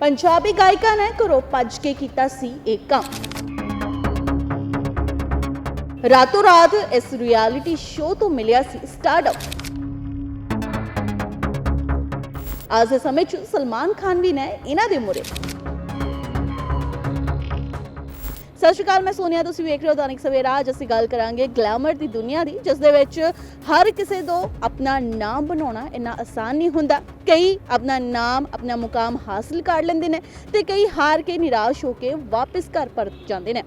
ਪੰਜਾਬੀ ਗਾਇਕਾ ਨੇ ਘਰੋਂ ਭੱਜ ਕੇ ਕੀਤਾ ਸੀ ਇਹ ਕੰਮ। ਰਾਤੋਂ ਰਾਤ ਇਸ ਰਿਐਲਿਟੀ ਸ਼ੋਅ ਤੋਂ ਮਿਲਿਆ ਸੀ ਸਟਾਰਟਅਪ ਅੱਜ ਦੇ ਸਮੇਂ 'ਚ ਸਲਮਾਨ ਖਾਨ ਵੀ ਨੇ ਇਹਨਾਂ ਦੇ ਮੁਰੇ ਸਤਿ ਸ਼੍ਰੀ ਅਕਾਲ, ਮੈਂ ਸੋਨੀਆ, ਤੁਸੀਂ ਵੇਖ ਰਹੇ ਹੋ ਦੈਨਿਕ ਸਵੇਰਾ। ਅੱਜ ਅਸੀਂ ਗੱਲ ਕਰਾਂਗੇ ਗਲੈਮਰ ਦੀ ਦੁਨੀਆ ਦੀ, ਜਿਸ ਦੇ ਵਿੱਚ ਹਰ ਕਿਸੇ ਤੋਂ ਆਪਣਾ ਨਾਮ ਬਣਾਉਣਾ ਇੰਨਾ ਆਸਾਨ ਨਹੀਂ ਹੁੰਦਾ। ਕਈ ਆਪਣਾ ਨਾਮ, ਆਪਣਾ ਮੁਕਾਮ ਹਾਸਲ ਕਰ ਲੈਂਦੇ ਨੇ ਤੇ ਕਈ ਹਾਰ ਕੇ ਨਿਰਾਸ਼ ਹੋ ਕੇ ਵਾਪਸ ਘਰ ਪਰਤ ਜਾਂਦੇ ਨੇ।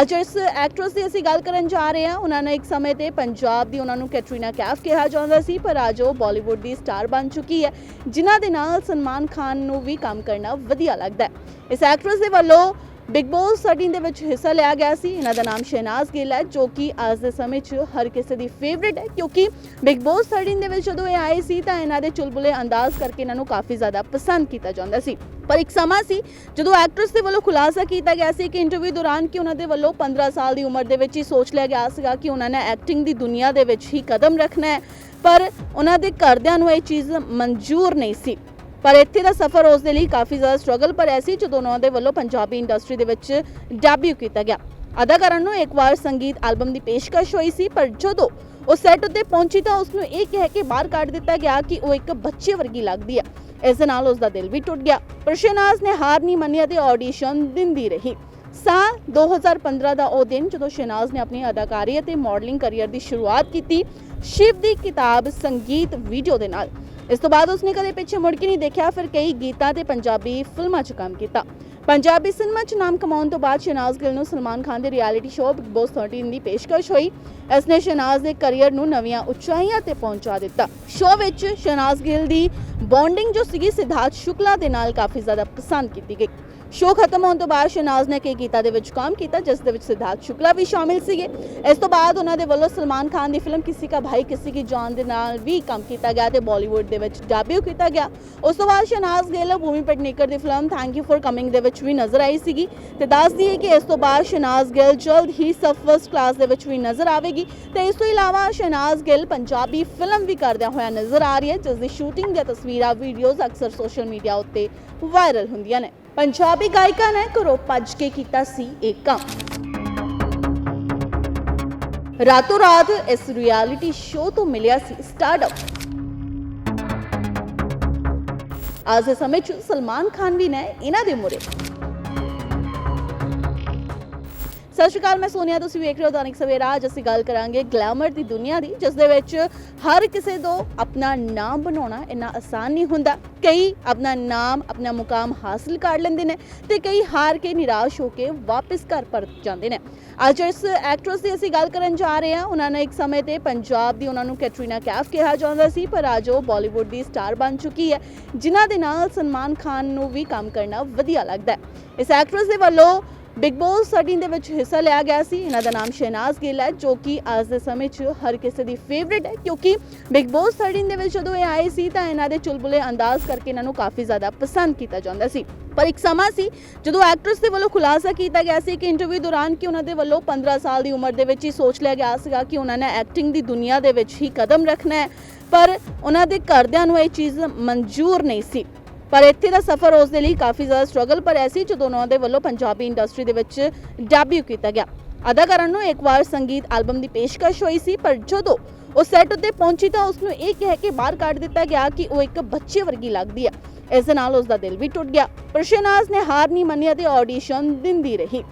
ਅੱਜ ਇਸ ਐਕਟਰੈਸ ਦੀ ਅਸੀਂ ਗੱਲ ਕਰਨ ਜਾ ਰਹੇ ਹਾਂ। ਉਹਨਾਂ ਨੇ ਇੱਕ ਸਮੇਂ ਤੇ ਪੰਜਾਬ ਦੀ ਉਹਨਾਂ ਨੂੰ ਕੈਟਰੀਨਾ ਕੈਫ ਕਿਹਾ ਜਾਂਦਾ ਸੀ, ਪਰ ਅੱਜ ਉਹ ਬਾਲੀਵੁੱਡ ਦੀ ਸਟਾਰ ਬਣ ਚੁੱਕੀ ਹੈ, ਜਿਨ੍ਹਾਂ ਦੇ ਨਾਲ ਸਲਮਾਨ ਖਾਨ ਨੂੰ ਵੀ ਕੰਮ ਕਰਨਾ ਵਧੀਆ ਲੱਗਦਾ ਹੈ। ਇਸ ਐਕਟਰਸ ਦੇ ਵੱਲੋਂ ਬਿਗ ਬੋਸ 13 ਦੇ ਵਿੱਚ ਹਿੱਸਾ ਲਿਆ ਗਿਆ ਸੀ। ਇਹਨਾਂ ਦਾ ਨਾਮ ਸ਼ਹਿਨਾਜ਼ ਗਿੱਲ ਹੈ, ਜੋ ਕਿ ਅੱਜ ਦੇ ਸਮੇਂ 'ਚ ਹਰ ਕਿਸੇ ਦੀ ਫੇਵਰਿਟ ਹੈ, ਕਿਉਂਕਿ ਬਿਗ ਬੋਸ 13 ਦੇ ਵਿੱਚ ਜਦੋਂ ਇਹ ਆਏ ਸੀ ਤਾਂ ਇਹਨਾਂ ਦੇ ਚੁਲਬੁਲੇ ਅੰਦਾਜ਼ ਕਰਕੇ ਇਹਨਾਂ ਨੂੰ ਕਾਫੀ ਜ਼ਿਆਦਾ ਪਸੰਦ ਕੀਤਾ ਜਾਂਦਾ ਸੀ। ਪਰ ਇੱਕ ਸਮਾਂ ਸੀ ਜਦੋਂ ਐਕਟਰਸ ਦੇ ਵੱਲੋਂ ਖੁਲਾਸਾ ਕੀਤਾ ਗਿਆ ਸੀ ਕਿ ਇੰਟਰਵਿਊ ਦੌਰਾਨ ਕਿ ਉਹਨਾਂ ਦੇ ਵੱਲੋਂ 15 ਸਾਲ ਦੀ ਉਮਰ ਦੇ ਵਿੱਚ ਹੀ ਸੋਚ ਲਿਆ ਗਿਆ ਸੀਗਾ ਕਿ ਉਹਨਾਂ ਨੇ ਐਕਟਿੰਗ ਦੀ ਦੁਨੀਆ ਦੇ ਵਿੱਚ ਹੀ ਕਦਮ ਰੱਖਣਾ ਹੈ। ਪਰ ਉਹਨਾਂ ਦੇ ਘਰਦਿਆਂ ਨੂੰ ਇਹ ਚੀਜ਼ ਮਨਜ਼ੂਰ ਨਹੀਂ ਸੀ। ਪਰ ਇੱਥੇ ਦਾ ਸਫ਼ਰ ਉਸ ਦੇ ਲਈ ਕਾਫੀ ਜ਼ਿਆਦਾ ਸਟਰਗਲ ਪਰ ਐਸੀ ਜਦੋਂ ਉਹਨਾਂ ਦੇ ਵੱਲੋਂ ਪੰਜਾਬੀ ਇੰਡਸਟਰੀ ਦੇ ਵਿੱਚ ਡੈਬਿਊ ਕੀਤਾ ਗਿਆ। ਅਦਾਕਾਰਾਂ ਨੂੰ ਇੱਕ ਵਾਰ ਸੰਗੀਤ ਐਲਬਮ ਦੀ ਪੇਸ਼ਕਸ਼ ਹੋਈ ਸੀ, ਪਰ ਜਦੋਂ ਉਹ ਸੈੱਟ ਉੱਤੇ ਪਹੁੰਚੀ ਤਾਂ ਉਸ ਨੂੰ ਇਹ ਕਹਿ ਕੇ ਬਾਹਰ ਕੱਢ ਦਿੱਤਾ ਗਿਆ ਕਿ ਉਹ ਇੱਕ ਬੱਚੇ ਵਰਗੀ ਲੱਗਦੀ ਹੈ ਇਸ ਦੇ ਨਾਲ ਉਸ ਦਾ ਦਿਲ ਵੀ ਟੁੱਟ ਗਿਆ। ਪਰ ਸ਼ਹਿਨਾਜ਼ ਨੇ ਹਾਰ ਨਹੀਂ ਮੰਨੀ ਅਤੇ ਆਡੀਸ਼ਨ ਦਿੰਦੀ ਰਹੀ। ਸਾਲ 2015 ਦਾ ਉਹ ਦਿਨ ਜਦੋਂ ਸ਼ਹਿਨਾਜ਼ ਨੇ ਆਪਣੀ ਅਦਾਕਾਰੀ ਅਤੇ ਮਾਡਲਿੰਗ ਕਰੀਅਰ ਦੀ ਸ਼ੁਰੂਆਤ ਕੀਤੀ, ਸ਼ਿਵ ਦੀ ਕਿਤਾਬ ਸੰਗੀਤ ਵੀਡੀਓ ਦੇ ਨਾਲ। ਇਸ ਤੋਂ ਬਾਅਦ ਉਸਨੇ ਕਦੇ ਪਿੱਛੇ ਮੁੜ ਕੇ ਨਹੀਂ ਦੇਖਿਆ, ਫਿਰ ਕਈ ਗੀਤਾਂ ਤੇ ਪੰਜਾਬੀ ਫਿਲਮਾਂ 'ਚ ਕੰਮ ਕੀਤਾ। ਪੰਜਾਬੀ ਸਿਨੇਮਾ 'ਚ ਨਾਮ ਕਮਾਉਣ ਤੋਂ ਬਾਅਦ ਸ਼ਹਿਨਾਜ਼ ਗਿੱਲ ਨੂੰ ਸਲਮਾਨ ਖਾਨ ਦੇ ਰਿਐਲਿਟੀ ਸ਼ੋਅ ਬਿਗ ਬੌਸ 13 ਦੀ ਪੇਸ਼ਕਸ਼ ਹੋਈ। ਇਸ ਨੇ ਸ਼ਹਿਨਾਜ਼ ਦੇ ਕੈਰੀਅਰ ਨੂੰ ਨਵੀਆਂ ਉਚਾਈਆਂ ਤੇ ਪਹੁੰਚਾ ਦਿੱਤਾ। ਸ਼ੋਅ ਵਿੱਚ ਸ਼ਹਿਨਾਜ਼ ਗਿੱਲ ਦੀ ਬੌਂਡਿੰਗ ਜੋ ਸੀਗੀ, ਸਿਧਾਰਥ ਸ਼ੁਕਲਾ ਦੇ ਨਾਲ ਕਾਫੀ ਜ਼ਿਆਦਾ ਪਸੰਦ ਕੀਤੀ ਗਈ। ਸ਼ੋਅ ਖਤਮ ਹੋਣ ਤੋਂ ਬਾਅਦ ਸ਼ਹਿਨਾਜ਼ ਨੇ ਕਈ ਗੀਤਾਂ ਦੇ ਵਿੱਚ ਕੰਮ ਕੀਤਾ, ਜਿਸ ਦੇ ਵਿੱਚ ਸਿਧਾਰਥ ਸ਼ੁਕਲਾ ਵੀ ਸ਼ਾਮਿਲ ਸੀਗੇ। ਇਸ ਤੋਂ ਬਾਅਦ ਉਹਨਾਂ ਦੇ ਵੱਲੋਂ ਸਲਮਾਨ ਖਾਨ ਦੀ ਫਿਲਮ ਕਿਸੇ ਕਾ ਭਾਈ, ਕਿਸੇ ਕੀ ਜਾਨ ਦੇ ਨਾਲ ਵੀ ਕੰਮ ਕੀਤਾ ਗਿਆ ਤੇ ਬਾਲੀਵੁੱਡ ਦੇ ਵਿੱਚ ਡੈਬਿਊ ਕੀਤਾ ਗਿਆ। ਉਸ ਤੋਂ ਬਾਅਦ ਸ਼ਹਿਨਾਜ਼ ਗਿੱਲ ਭੂਮੀ ਪਟਨੀਕਰ ਦੀ film thank you for coming ਦੇ ਵਿੱਚ ਵੀ ਨਜ਼ਰ ਆਈ ਸੀਗੀ ਤੇ ਦੱਸ ਦਈਏ ਕਿ ਇਸ ਤੋਂ ਬਾਅਦ ਸ਼ਨਾਜ਼ ਗਿੱਲ ਜਲਦ ਹੀ ਸਬ ਫਸਟ ਕਲਾਸ ਦੇ ਵਿੱਚ ਵੀ ਨਜ਼ਰ ਆਵੇਗੀ ਤੇ ਇਸ ਤੋਂ ਇਲਾਵਾ ਸ਼ਹਿਨਾਜ਼ ਗਿੱਲ ਪੰਜਾਬੀ ਫਿਲਮ ਵੀ ਕਰਦਿਆਂ ਹੋਇਆ ਨਜ਼ਰ ਆ ਰਹੀ ਹੈ, ਜਿਸ ਦੀ ਸ਼ੂਟਿੰਗ ਦੀਆਂ ਤਸਵੀਰਾਂ ਵੀਡੀਓਜ਼ ਅਕਸਰ ਸੋਸ਼ਲ ਮੀਡੀਆ ਉੱਤੇ ਵਾਇਰਲ ਹੁੰਦੀਆਂ ਨੇ। ਪੰਜਾਬੀ ਗਾਇਕਾ ਨੇ ਘਰੋਂ ਭੱਜ ਕੇ ਕੀਤਾ ਸੀ ਇਹ ਕੰਮ। ਰਾਤੋਂ ਰਾਤ ਇਸ ਰਿਐਲਿਟੀ ਸ਼ੋਅ ਤੋਂ ਮਿਲਿਆ ਸੀ ਸਟਾਰਟਅਪ ਅੱਜ ਦੇ ਸਮੇਂ 'ਚ ਸਲਮਾਨ ਖਾਨ ਵੀ ਨੇ ਇਹਨਾਂ ਦੇ ਮੁਰੇ ਸਤਿ ਸ਼੍ਰੀ ਅਕਾਲ, ਮੈਂ ਸੋਨੀਆ, ਤੁਸੀਂ ਵੇਖ ਰਹੇ ਹੋ ਦੈਨਿਕ ਸਵੇਰਾ। ਅੱਜ ਅਸੀਂ ਗੱਲ ਕਰਾਂਗੇ ਗਲੈਮਰ ਦੀ ਦੁਨੀਆ ਦੀ, ਜਿਸ ਦੇ ਵਿੱਚ ਹਰ ਕਿਸੇ ਤੋਂ ਆਪਣਾ ਨਾਮ ਬਣਾਉਣਾ ਇੰਨਾ ਆਸਾਨ ਨਹੀਂ ਹੁੰਦਾ। ਕਈ ਆਪਣਾ ਨਾਮ, ਆਪਣਾ ਮੁਕਾਮ ਹਾਸਲ ਕਰ ਲੈਂਦੇ ਨੇ ਤੇ ਕਈ ਹਾਰ ਕੇ ਨਿਰਾਸ਼ ਹੋ ਕੇ ਵਾਪਸ ਘਰ ਪਰਤ ਜਾਂਦੇ ਨੇ। ਅੱਜ ਇਸ ਐਕਟਰੈਸ ਦੀ ਅਸੀਂ ਗੱਲ ਕਰਨ ਜਾ ਰਹੇ ਹਾਂ। ਉਹਨਾਂ ਨੇ ਇੱਕ ਸਮੇਂ ਤੇ ਪੰਜਾਬ ਦੀ ਉਹਨਾਂ ਨੂੰ ਕੈਟਰੀਨਾ ਕੈਫ ਕਿਹਾ ਜਾਂਦਾ ਸੀ, ਪਰ ਅੱਜ ਉਹ ਬਾਲੀਵੁੱਡ ਦੀ ਸਟਾਰ ਬਣ ਚੁੱਕੀ ਹੈ, ਜਿਨ੍ਹਾਂ ਦੇ ਨਾਲ ਸਲਮਾਨ ਖਾਨ ਨੂੰ ਵੀ ਕੰਮ ਕਰਨਾ ਵਧੀਆ ਲੱਗਦਾ ਹੈ। ਇਸ ਐਕਟਰਸ ਦੇ ਵੱਲੋਂ ਬਿਗ ਬੋਸ 13 ਦੇ ਵਿੱਚ ਹਿੱਸਾ ਲਿਆ ਗਿਆ ਸੀ। ਇਹਨਾਂ ਦਾ ਨਾਮ ਸ਼ਹਿਨਾਜ਼ ਗਿੱਲ ਹੈ, ਜੋ ਕਿ ਅੱਜ ਦੇ ਸਮੇਂ 'ਚ ਹਰ ਕਿਸੇ ਦੀ ਫੇਵਰਿਟ ਹੈ, ਕਿਉਂਕਿ ਬਿਗ ਬੋਸ 13 ਦੇ ਵਿੱਚ ਜਦੋਂ ਇਹ ਆਏ ਸੀ ਤਾਂ ਇਹਨਾਂ ਦੇ ਚੁਲਬੁਲੇ ਅੰਦਾਜ਼ ਕਰਕੇ ਇਹਨਾਂ ਨੂੰ ਕਾਫੀ ਜ਼ਿਆਦਾ ਪਸੰਦ ਕੀਤਾ ਜਾਂਦਾ ਸੀ। ਪਰ ਇੱਕ ਸਮਾਂ ਸੀ ਜਦੋਂ ਐਕਟਰਸ ਦੇ ਵੱਲੋਂ ਖੁਲਾਸਾ ਕੀਤਾ ਗਿਆ ਸੀ ਕਿ ਇੰਟਰਵਿਊ ਦੌਰਾਨ ਕਿ ਉਹਨਾਂ ਦੇ ਵੱਲੋਂ 15 ਸਾਲ ਦੀ ਉਮਰ ਦੇ ਵਿੱਚ ਹੀ ਸੋਚ ਲਿਆ ਗਿਆ ਸੀਗਾ ਕਿ ਉਹਨਾਂ ਨੇ ਐਕਟਿੰਗ ਦੀ ਦੁਨੀਆ ਦੇ ਵਿੱਚ ਹੀ ਕਦਮ ਰੱਖਣਾ ਹੈ। ਪਰ ਉਹਨਾਂ ਦੇ ਘਰਦਿਆਂ ਨੂੰ ਇਹ ਚੀਜ਼ ਮਨਜ਼ੂਰ ਨਹੀਂ ਸੀ। ਪਰ ਇੱਥੇ ਦਾ ਸਫ਼ਰ ਉਸ ਦੇ ਲਈ ਕਾਫੀ ਜ਼ਿਆਦਾ ਸਟਰਗਲ ਪਰ ਐਸੀ ਜਦੋਂ ਉਹਨਾਂ ਦੇ ਵੱਲੋਂ ਪੰਜਾਬੀ ਇੰਡਸਟਰੀ ਦੇ ਵਿੱਚ ਡੈਬਿਊ ਕੀਤਾ ਗਿਆ। ਅਦਾਕਾਰਾਂ ਨੂੰ ਇੱਕ ਵਾਰ ਸੰਗੀਤ ਐਲਬਮ ਦੀ ਪੇਸ਼ਕਸ਼ ਹੋਈ ਸੀ, ਪਰ ਜਦੋਂ ਉਹ ਸੈੱਟ ਉੱਤੇ ਪਹੁੰਚੀ ਤਾਂ ਉਸ ਨੂੰ ਇਹ ਕਹਿ ਕੇ ਬਾਹਰ ਕੱਢ ਦਿੱਤਾ ਗਿਆ ਕਿ ਉਹ ਇੱਕ ਬੱਚੇ ਵਰਗੀ ਲੱਗਦੀ ਹੈ। ਇਸ ਦੇ ਨਾਲ ਉਸ ਦਾ ਦਿਲ ਵੀ ਟੁੱਟ ਗਿਆ। ਪਰ ਸ਼ਹਿਨਾਜ਼ ਨੇ ਹਾਰ ਨਹੀਂ ਮੰਨੀ ਅਤੇ ਆਡੀਸ਼ਨ ਦਿੰਦੀ ਰਹੀ।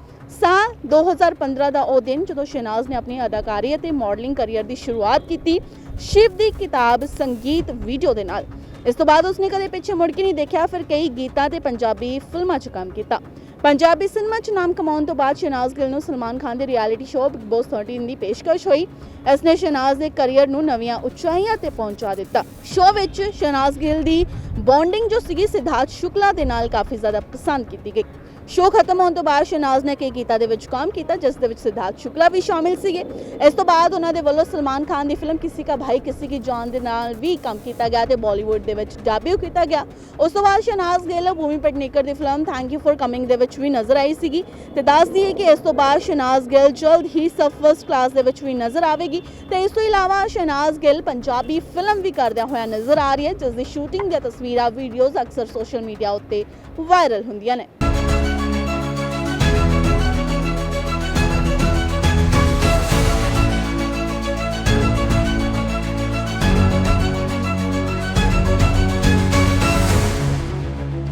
ਸਾਲ 2015 ਦਾ ਉਹ ਦਿਨ ਜਦੋਂ ਸ਼ਹਿਨਾਜ਼ ਨੇ ਆਪਣੀ ਅਦਾਕਾਰੀ ਅਤੇ ਮਾਡਲਿੰਗ ਕਰੀਅਰ ਦੀ ਸ਼ੁਰੂਆਤ ਕੀਤੀ, ਸ਼ਿਵ ਦੀ ਕਿਤਾਬ ਸੰਗੀਤ ਵੀਡੀਓ ਦੇ ਨਾਲ। ਇਸ ਤੋਂ ਬਾਅਦ ਉਸਨੇ ਕਦੇ ਪਿੱਛੇ ਮੁੜ ਕੇ ਨਹੀਂ ਦੇਖਿਆ, ਫਿਰ ਕਈ ਗੀਤਾਂ ਤੇ ਪੰਜਾਬੀ ਫਿਲਮਾਂ 'ਚ ਕੰਮ ਕੀਤਾ। ਪੰਜਾਬੀ ਸਿਨੇਮਾ 'ਚ ਨਾਮ ਕਮਾਉਣ ਤੋਂ ਬਾਅਦ ਸ਼ਹਿਨਾਜ਼ ਗਿੱਲ ਨੂੰ ਸਲਮਾਨ ਖਾਨ ਦੇ ਰਿਐਲਿਟੀ ਸ਼ੋਅ ਬਿਗ ਬੌਸ 13 ਦੀ ਪੇਸ਼ਕਸ਼ ਹੋਈ। ਇਸ ਨੇ ਸ਼ਹਿਨਾਜ਼ ਦੇ ਕੈਰੀਅਰ ਨੂੰ ਨਵੀਆਂ ਉਚਾਈਆਂ ਤੇ ਪਹੁੰਚਾ ਦਿੱਤਾ। ਸ਼ੋਅ ਵਿੱਚ ਸ਼ਹਿਨਾਜ਼ ਗਿੱਲ ਦੀ ਬੌਂਡਿੰਗ ਜੋ ਸੀਗੀ ਸਿਧਾਰਥ ਸ਼ੁਕਲਾ ਦੇ ਨਾਲ ਕਾਫੀ ਜ਼ਿਆਦਾ ਪਸੰਦ ਕੀਤੀ ਗਈ। ਸ਼ੋਅ ਖਤਮ ਹੋਣ ਤੋਂ ਬਾਅਦ ਸ਼ਨਾਜ਼ ਨੇ ਕੀ ਕੀਤਾ ਦੇ ਵਿੱਚ ਕੰਮ ਕੀਤਾ, ਜਿਸ ਦੇ ਵਿੱਚ ਸਿਧਾਰਥ ਸ਼ੁਕਲਾ ਵੀ ਸ਼ਾਮਿਲ ਸੀਗੇ। ਇਸ ਤੋਂ ਬਾਅਦ ਉਹਨਾਂ ਦੇ ਵੱਲੋਂ ਸਲਮਾਨ ਖਾਨ ਦੀ ਫਿਲਮ ਕਿਸੇ ਕਾ ਭਾਈ, ਕਿਸੇ ਦੀ ਜਾਨ ਦੇ ਨਾਲ ਵੀ ਕੰਮ ਕੀਤਾ ਗਿਆ ਤੇ ਬਾਲੀਵੁੱਡ ਦੇ ਵਿੱਚ ਡੈਬਿਊ ਕੀਤਾ ਗਿਆ। ਉਸ ਤੋਂ ਬਾਅਦ ਸ਼ਨਾਜ਼ ਗਿੱਲ ਭੂਮੀ ਪਟਨੇਕਰ ਦੀ film thank you for coming ਦੇ ਵਿੱਚ ਵੀ ਨਜ਼ਰ ਆਈ ਸੀਗੀ ਤੇ ਦੱਸ ਦਈਏ ਕਿ ਇਸ ਤੋਂ ਬਾਅਦ ਸ਼ਨਾਜ਼ ਗਿੱਲ ਜਲਦ ਹੀ ਸਬ ਫਸਟ ਕਲਾਸ ਦੇ ਵਿੱਚ ਵੀ ਨਜ਼ਰ ਆਵੇਗੀ ਤੇ ਇਸ ਤੋਂ ਇਲਾਵਾ ਸ਼ਨਾਜ਼ ਗਿੱਲ ਪੰਜਾਬੀ ਫਿਲਮ ਵੀ ਕਰਦਿਆਂ ਹੋਇਆ ਨਜ਼ਰ ਆ ਰਹੀ ਹੈ ਜਿਸ ਦੀ ਸ਼ੂਟਿੰਗ ਦੀਆਂ ਤਸਵੀਰਾਂ ਵੀਡੀਓਜ਼ ਅਕਸਰ ਸੋਸ਼ਲ ਮੀਡੀਆ ਉੱਤੇ ਵਾਇਰਲ ਹੁੰਦੀਆਂ ਨੇ।